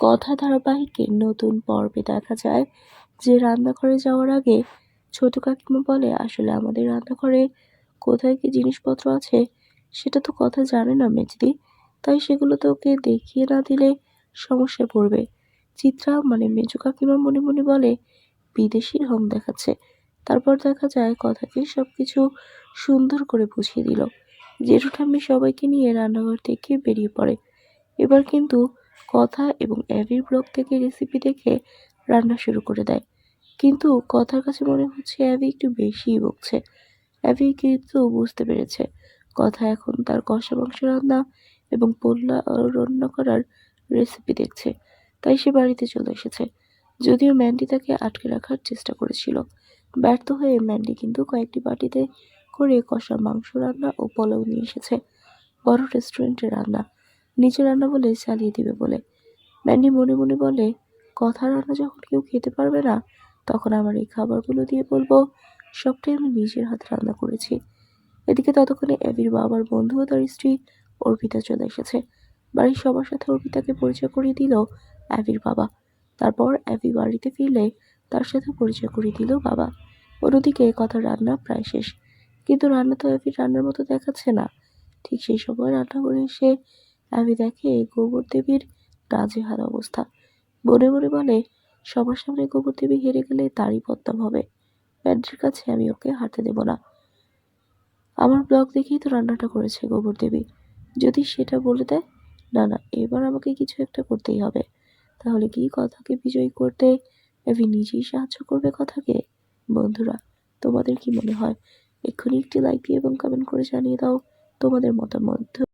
কথা ধারাবাহিকের নতুন পর্বে দেখা যায় যে রান্নাঘরে যাওয়ার আগে ছোট কাকিমা বলে, আসলে আমাদের রান্নাঘরে কোথায় কি জিনিসপত্র আছে সেটা তো কথা জানে না মেজদি, তাই সেগুলো তো ওকে দেখিয়ে না দিলে সমস্যায় পড়বে। চিত্রা মানে মেজু কাকিমা মনে মনে বলে, বিদেশি রং দেখাচ্ছে। তারপর দেখা যায় কথাকে সব কিছু সুন্দর করে বুঝিয়ে দিল। জেঠু ঠাম্মি সবাইকে নিয়ে রান্নাঘর থেকে বেরিয়ে পড়ে। এবার কিন্তু কথা এবং অ্যাবির ব্লগ থেকে রেসিপি দেখে রান্না শুরু করে দেয়। কিন্তু কথার কাছে মনে হচ্ছে অ্যাবি একটু বেশিই বকছে। অ্যাবি কিন্তু বুঝতে পেরেছে, কথা এখন তার কষা মাংস রান্না এবং পোল্লা রান্না করার রেসিপি দেখছে। তাই সে বাড়িতে চলে এসেছে। যদিও ম্যান্ডি তাকে আটকে রাখার চেষ্টা করেছিল। ব্যর্থ হয়ে ম্যান্ডি কিন্তু কয়েকটি বাটিতে করে কষা মাংস রান্না ও পোলাও নিয়ে এসেছে। বড় রেস্টুরেন্টে রান্না। নিচে রান্না বলে চালিয়ে দিবে বলে। ম্যান্ডি মনে মনে বলে, কথা রান্না যখন কেউ খেতে পারবে না, তখন আমার এই খাবারগুলো দিয়ে বলব, সবটাই আমি নিজের হাতে রান্না করেছি। এদিকে ততক্ষণে অ্যাবির বাবার বন্ধু ও তার স্ত্রী অর্পিতা চলে এসেছে। বাড়ির সবার সাথে অর্পিতাকে পরিচয় করিয়ে দিল অ্যাবির বাবা। তারপর অ্যাবি বাড়িতে ফিরলে তার সাথে পরিচয় করিয়ে দিল বাবা। অন্যদিকে কথা রান্না প্রায় শেষ। কিন্তু রান্না তো অ্যাবির রান্নার মতো দেখাচ্ছে না। ঠিক সেই সময় রান্না করে এসে অ্যাবি দেখে গোবর দেবীর নাজেহাল অবস্থা। মনে মনে বলে, সবার সামনে গোবর দেবী হেরে গেলে তারই বদনাম হবে। ব্যান্ডের কাছে আমি ওকে হাঁটতে দেব না। আমার ব্লগ দেখেই তো রান্নাটা করেছে গোবর দেবী। যদি সেটা বলে দেয়, না না, এবার আমাকে কিছু একটা করতেই হবে। তাহলে কি কথাকে বিজয়ী করতে এভি নিজেই সাহায্য করবে কথাকে? বন্ধুরা, তোমাদের কি মনে হয়? এক্ষুনি একটি লাইক দিয়ে এবং কমেন্ট করে জানিয়ে দাও তোমাদের মতামত।